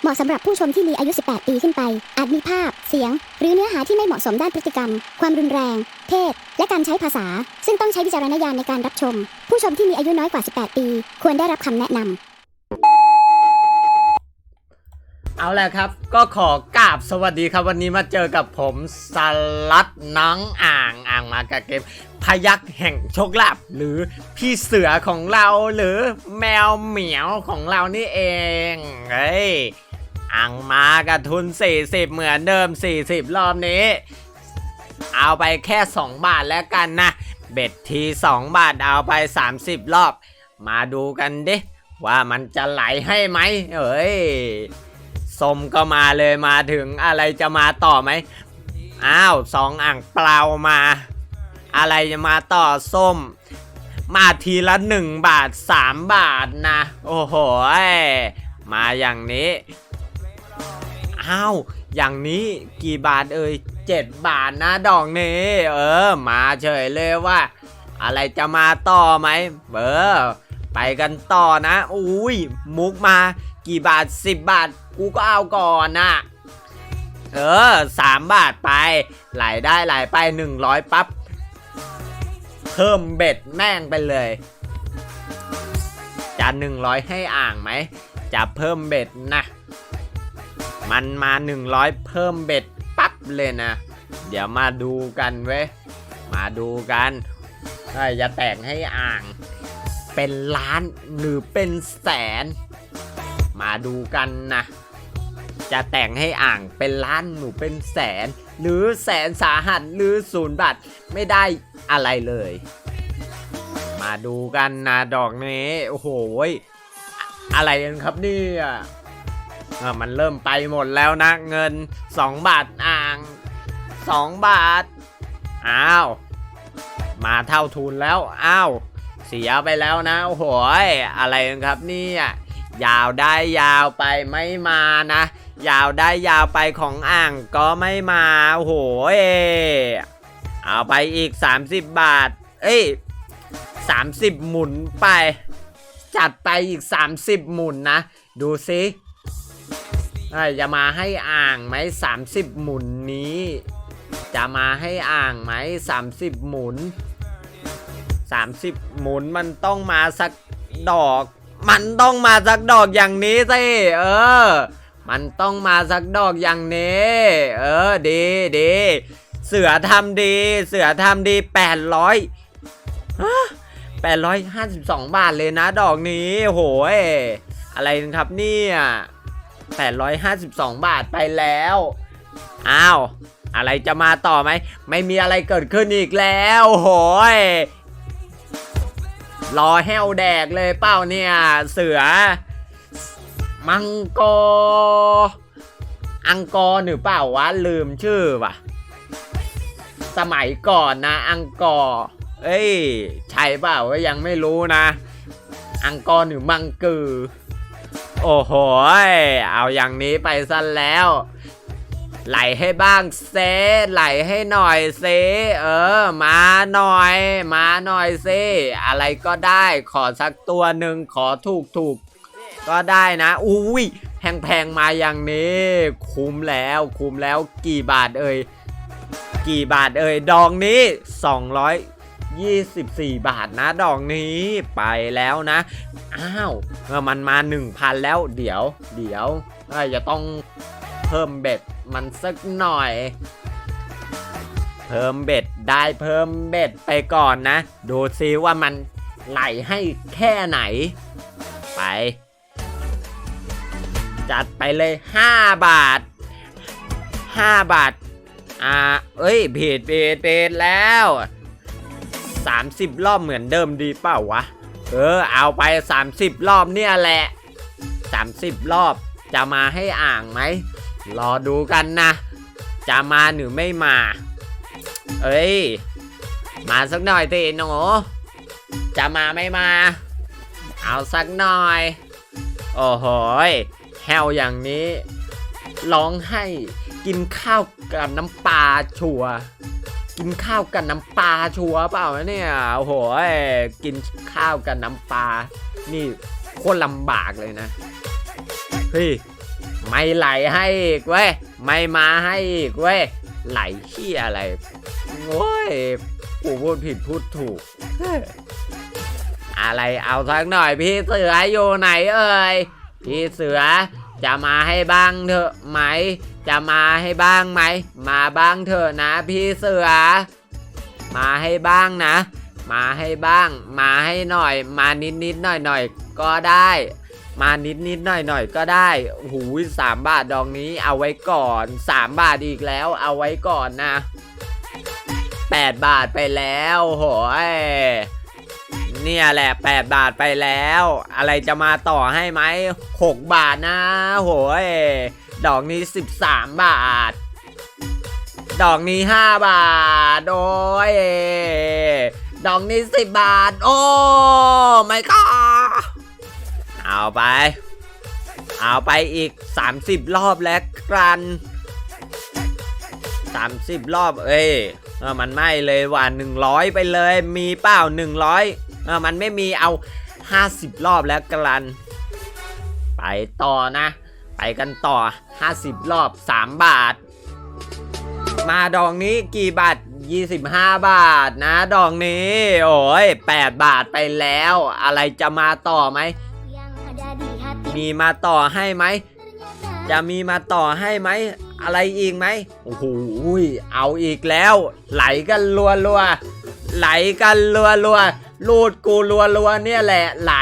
เหมาะสำหรับผู้ชมที่มีอายุ 18 ปีขึ้นไป อาจมีภาพ เสียง หรือเนื้อหาที่ไม่เหมาะสมด้านพฤติกรรม ความรุนแรง เพศ และการใช้ภาษา ซึ่งต้องใช้วิจารณญาณในการรับชม ผู้ชมที่มีอายุน้อยกว่า 18 ปี ควรได้รับคำแนะนำ เอาละครับ ก็ขอกราบสวัสดีครับวันนี้มาเจอกับผมสลัดน้องอ่างอ่างมากับเกม พยักแห่งโชคลาภหรือพี่เสือของเราหรือแมวเหมียวของเรานี่เองเฮ้ย อ่างมากับทุน 40 เหมือนเดิม 40 รอบนี้ เอาไปแค่ 2 บาทแล้วกันนะ เบ็ดที 2 บาทเอาไป 30 รอบ มาดูกันดิ ว่ามันจะไหลให้ไหมเอ้ยส้มก็มาเลยมาถึงอะไรจะมาต่อไหมอ้าวสองอ่างเปล่ามา อะไรจะมาต่อส้ม มาทีละหนึ่งบาทสามบาทนะ โอ้โหยมาอย่างนี้ อ้าวอย่างนี้กี่บาทเอ่ยเจ็ดบาทนะดอกนี้ เออ มาเฉยเลยว่า อะไรจะมาต่อไหมเออ ไปกันต่อนะ อุ้ยมุกมา กี่บาท 10 บาท กูก็เอาก่อนนะเออ3บาทไป ไหลได้ไหลไป 100 ปั๊บ เพิ่มเบ็ดแม่งไปเลยจะ100 ให้อ่างไหม จะเพิ่มเบ็ดนะ มันมา 100 เพิ่มเบ็ดปั๊บเลยนะ เดี๋ยวมาดูกันเว้ย มาดูกันเฮ้ยจะแต่งให้อ่าง เป็นล้านหรือเป็นแสน มาดูกันนะ จะแต่งให้อ่างเป็นล้านหนูเป็นแสน หรือแสนสาหัสหรือศูนย์บาทไม่ได้อะไรเลย มาดูกันนะดอกนี้ โอ้โหอะไรกันครับเนี่ย อะมันเริ่มไปหมดแล้วนะเงิน 2 บาทอ่าง 2 บาท อ้าว มาเท่าทุนแล้ว อ้าว เสียไปแล้วนะโอ้โหยอะไรครับนี่ยยาวได้ยาวไปไม่มานะ ยาวได้ยาวไปของอ่างก็ไม่มาโอ้โหยเอาไปอีก 30 บาท เอ้ย30 หมุนไป จัดไปอีก 30 หมุนนะ ดูสิ จะมาให้อ่างไหม30หมุนนี้ จะมาให้อ่างไหม30หมุน30หมุนมันต้องมาสักดอก มันต้องมาสักดอกอย่างนี้สิเออ มันต้องมาสักดอกอย่างนี้ เออดีดีเสือทำดี เสือทำดี800ฮะ852บาทเลยนะดอกนี้โหยอะไรนะครับเนี่ย 852 บาทไปแล้ว อ้าว อะไรจะมาต่อไหม ไม่มีอะไรเกิดขึ้นอีกแล้วโหยรอแห้วแดกเลยเป้าเนี่ย เสือ มังกรอังกอหรือเปล่าวะ ลืมชื่อว่ะสมัยก่อนนะ อังกอเอ้ย ใช่เปล่าก็ยังไม่รู้นะ อังกอหรือมังกือ โอ้โห เอาอย่างนี้ไปซะแล้ว ไหลให้บ้างเซไหลให้หน่อยเซเออ มาหน่อย มาหน่อยเซอะไรก็ได้ขอสักตัวหนึ่งขอถูกถูกก็ได้นะ อุ้ยแพงๆมาอย่างนี้ คุ้มแล้วคุ้มแล้วกี่บาทเอ่ยกี่บาทเอ่ยดองนี้ 224 บาทนะดองนี้ไปแล้วนะ อ้าวเออมันมา 1,000 แล้วเดี๋ยว เดี๋ยวเอ้ยจะต้องเพิ่มเบ็ดมันสักหน่อย เพิ่มเบ็ดได้เพิ่มเบ็ดไปก่อนนะ ดูซิว่ามันไหลให้แค่ไหน ไป จัดไปเลย 5 บาท 5 บาท อ่า เอ้ยผิดผิดผิดแล้ว 30 รอบเหมือนเดิมดีเปล่าวะ เออ เอาไป 30 รอบเนี่ยแหละ 30 รอบจะมาให้อ่างไหม รอดูกันนะ จะมาหรือไม่มา เอ้ย มาสักหน่อยสิหนูจะมาไม่มา เอาสักหน่อย โอ้โหแฮวอย่างนี้ ร้องให้กินข้าวกับน้ำปลาชัว กินข้าวกับน้ำปลาชัวเปล่าเนี่ยโอ้โหยกินข้าวกับน้ำปลานี่โคตรลำบากเลยนะเฮ้ยไม่ไหลให้อีกเว้ยไม่มาให้อีกเว้ยไหลเฮียอะไรโอ้ยกูพูดผิดพูดถูก อะไรเอาสักหน่อยพี่เสืออยู่ไหนเอ่ยพี่เสือ จะมาให้บ้างเถอะไหม จะมาให้บ้างไหม มาบ้างเถอะนะพี่เสือ มาให้บ้างนะ มาให้บ้าง มาให้หน่อย มานิดนิดหน่อยหน่อยก็ได้ มานิดนิดหน่อยหน่อยก็ได้ หูสามบาทดองนี้เอาไว้ก่อนสามบาทอีกแล้ว เอาไว้ก่อนนะแปดบาทไปแล้วโหย เนี่ยแหละแปดบาทไปแล้ว อะไรจะมาต่อให้ไหมหกบาทนะโหยดอกนี้สิบสามบาท ดอกนี้ห้าบาท โอ้ยดอกนี้สิบบาท โอ้ไม่ก็เอาไป เอาไปอีก 30 รอบแล้วกัน30 รอบ เอ้ยเออมันไม่เลยว่ะ100 ไปเลย มีเปล่า 100 เออมันไม่มีเอา 50 รอบแล้วกัน ไปต่อนะ ไปกันต่อ 50 รอบ 3 บาท มาดองนี้กี่บาท 25 บาทนะดองนี้ โอ้ย8บาทไปแล้ว อะไรจะมาต่อไหม มีมาต่อให้ไหม จะมีมาต่อให้ไหมอะไรอีกไหมโอ้โหยเอาอีกแล้ว ไหลกันรัวรัวๆไหลกันรัวรัวๆ ลูดกูรัวรัวเนี่ยแหละไหล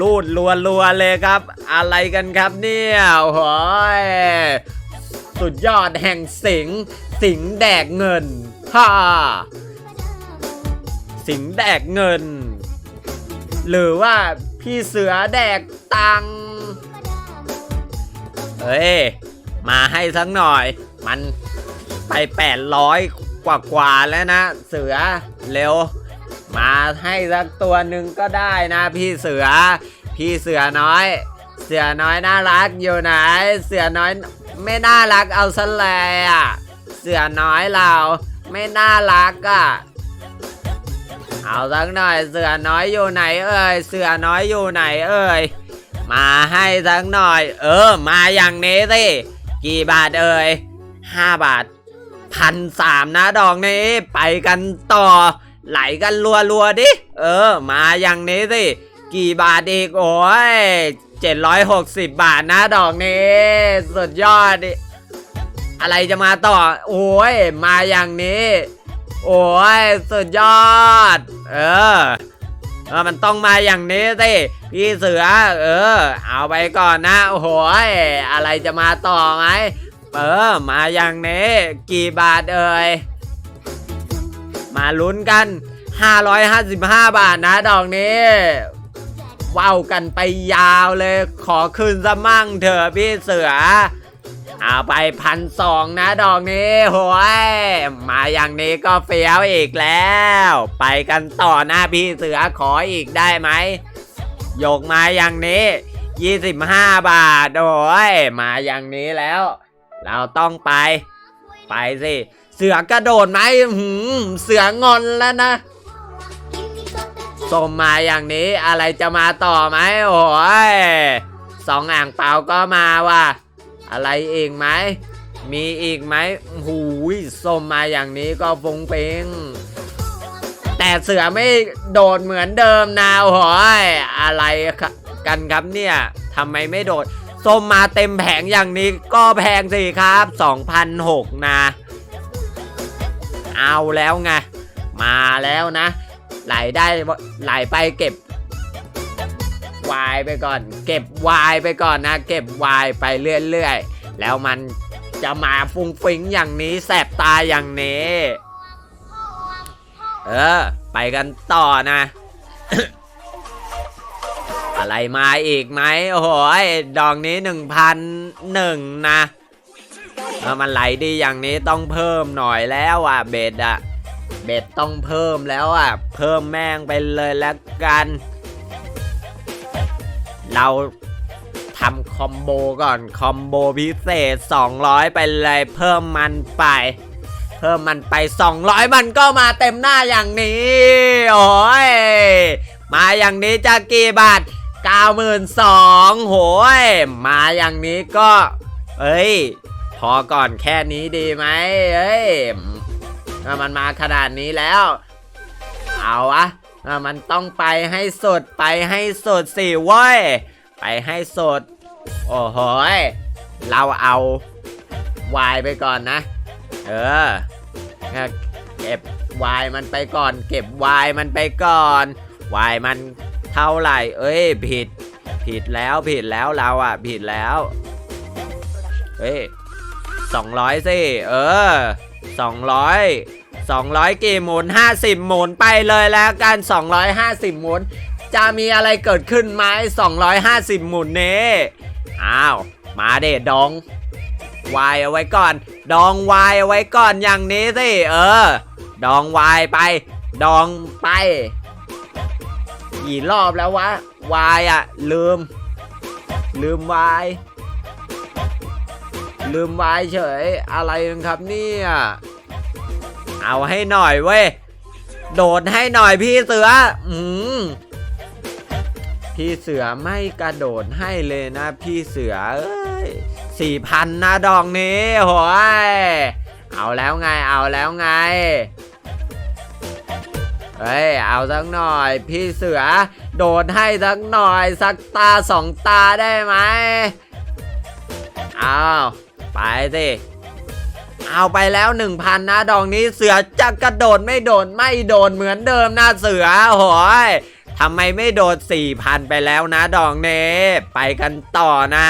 ลูดรัวรัวเลยครับ อะไรกันครับเนี่ยโอ้โหยสุดยอดแห่งสิงสิงแดกเงินฮ่าสิงแดกเงิน หรือว่าพี่เสือแดกตังเฮ้ย มาให้สักหน่อย มันไป 800 กว่ากว่าๆแล้วนะ เสือเร็ว มาให้สักตัวหนึ่งก็ได้นะ พี่เสือ พี่เสือน้อย เสือน้อยน่ารักอยู่ไหน เสือน้อยไม่น่ารักเอาซะเลยอะ เสือน้อยเราไม่น่ารักอะเอาสักหน่อยเสือน้อยอยู่ไหนเอ่ยเสือน้อยอยู่ไหนเอ่ยมาให้สักหน่อย เออ มาอย่างนี้สิกี่บาทเอ่ยห้าบาท พันสามนะดอกนี้ไปกันต่อ ไหลกันรัวๆดิ เออ มาอย่างนี้สิ กี่บาทอีกโอ้ยเจ็ดร้อยหกสิบบาทนะดอกนี้สุดยอดดิอะไรจะมาต่อ โอ้ย มาอย่างนี้ โอ้ย สุดยอด เออเออมันต้องมาอย่างนี้สิพี่เสือ เออ เอาไปก่อนนะ โอ้โหยอะไรจะมาต่อไหม เออ มาอย่างนี้กี่บาทเอ่ย มาลุ้นกัน 555 บาทนะดอกนี้ว้าวกันไปยาวเลย ขอคืนซะมั่งเถอะพี่เสือ เอาไปพันสองนะดอกนี้โหยมาอย่างนี้ก็เฟี้ยวอีกแล้ว ไปกันต่อหน้าพี่เสือขออีกได้ไหมยกมาอย่างนี้ 25 บาทโอ้ยมาอย่างนี้แล้ว เราต้องไป ไปสิ เสือกระโดดไหมหืมเสืองอนแล้วนะส่งมาอย่างนี้อะไรจะมาต่อไหมโอ้ยสองอ่างเปล่าก็มาว่ะอะไรอีกไหม มีอีกไหมหูยส้มมาอย่างนี้ก็ฟงเปงแต่เสือไม่โดดเหมือนเดิมนะโอ้โหยอะไรกันครับเนี่ยทำไมไม่โดด ส้มมาเต็มแผงอย่างนี้ก็แพงสิครับ2,006นะ เอาแล้วไง มาแล้วนะ ไหลได้ไหลไปเก็บวายไปก่อน เก็บวายไปก่อนนะ เก็บวายไปเรื่อยๆ แล้วมันจะมาฟุ้งฟิ้งอย่างนี้แสบตาอย่างนี้ เออ ไปกันต่อนะ อะไรมาอีกไหมโอ้โหยดอกนี้หนึ่งพันหนึ่งนะเออมันไหลดีอย่างนี้ต้องเพิ่มหน่อยแล้วอะเบ็ดอะเบ็ดต้องเพิ่มแล้วอะ เพิ่มแม่งไปเลยแล้วกัน เราทำคอมโบก่อนคอมโบพิเศษ 200 ไปเลยเพิ่มมันไป เพิ่มมันไป 200 มันก็มาเต็มหน้าอย่างนี้ โอ้ยมาอย่างนี้จะกี่บาท 92,000โหยมาอย่างนี้ก็ เอ้ย พอก่อนแค่นี้ดีไหมเอ้ยอะมันมาขนาดนี้แล้ว เอาวะอะมันต้องไปให้สุดไปให้สุดสิเว้ย ไปให้สุด โอ้โหเราเอาวายไปก่อนนะ เออ เก็บวายมันไปก่อน เก็บวายมันไปก่อนวายมัน เท่าไหร่ เอ้ย ผิด ผิดแล้ว ผิดแล้วเราอะ ผิดแล้วเฮ้ยสองร้อยสิ เออสองร้อยสองร้อยกี่หมุนห้าสิบหมุนไปเลยแล้วกันสองร้อยห้าสิบหมุน จะมีอะไรเกิดขึ้นไหมสองร้อยห้าสิบหมุนนี้อ้าว มาเดดดองวายเอาไว้ก่อน ดองวายเอาไว้ก่อนอย่างนี้สิ เออ ดองวายไป ดองไป กี่รอบแล้ววะ วายอะลืม ลืมวาย ลืมวายเฉย อะไรกันครับเนี่ย เอาให้หน่อยเว้ย โดดให้หน่อยพี่เสือ อืมพี่เสือไม่กระโดดให้เลยนะ พี่เสือเอ้ยสี่พันนะดอกนี้โหยเอาแล้วไง เอาแล้วไง เฮ้ยเอาสักหน่อย พี่เสือ โดดให้สักหน่อยสักตาสองตาได้ไหมเอาไปสิเอาไปแล้ว 1,000 นะ ดอกนี้เสือจะกระโดดไม่โดดไม่โดดเหมือนเดิมนะเสือโหยทำไมไม่โดด 4,000 ไปแล้วนะ ดอกนี้ไปกันต่อนะ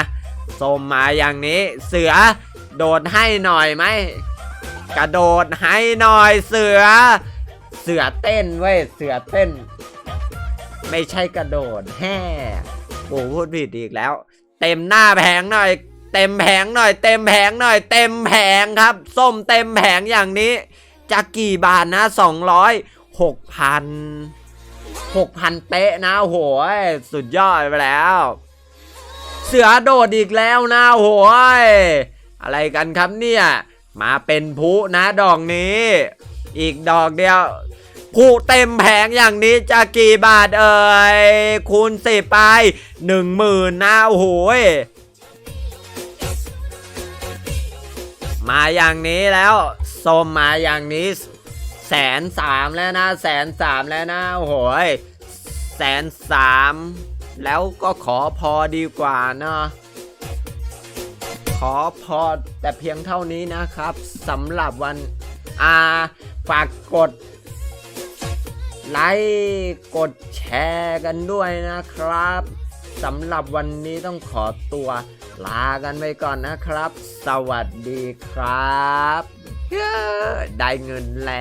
ส้มมาอย่างนี้เสือ โดดให้หน่อยไหมกระโดดให้หน่อยเสือ เสือเต้นเว้ยเสือเต้น ไม่ใช่กระโดดแฮ่โอ้พูดผิดอีกแล้ว เต็มหน้าแผงหน่อย เต็มแผงหน่อย เต็มแผงหน่อย เต็มแผงครับ ส้มเต็มแผงอย่างนี้จะกี่บาทนะสองร้อยหกพันหกพันเป๊ะนะโหยสุดยอดไปแล้ว เสือโดดอีกแล้วนะโหยอะไรกันครับเนี่ย มาเป็นผู้นะดอกนี้ อีกดอกเดียว ผู้เต็มแผงอย่างนี้จะกี่บาทเอ่ยคูณสิบไปหนึ่งหมื่นนะโอ้โหยมาอย่างนี้แล้วส้มมาอย่างนี้แสนสามแล้วนะแสนสามแล้วนะโอ้โหยแสนสามแล้วก็ขอพอดีกว่าเนาะขอพอแต่เพียงเท่านี้นะครับสำหรับวันอาฝากกด ไลค์กดแชร์กันด้วยนะครับสำหรับวันนี้ต้องขอตัวลากันไปก่อนนะครับ สวัสดีครับ ได้เงินแล้ว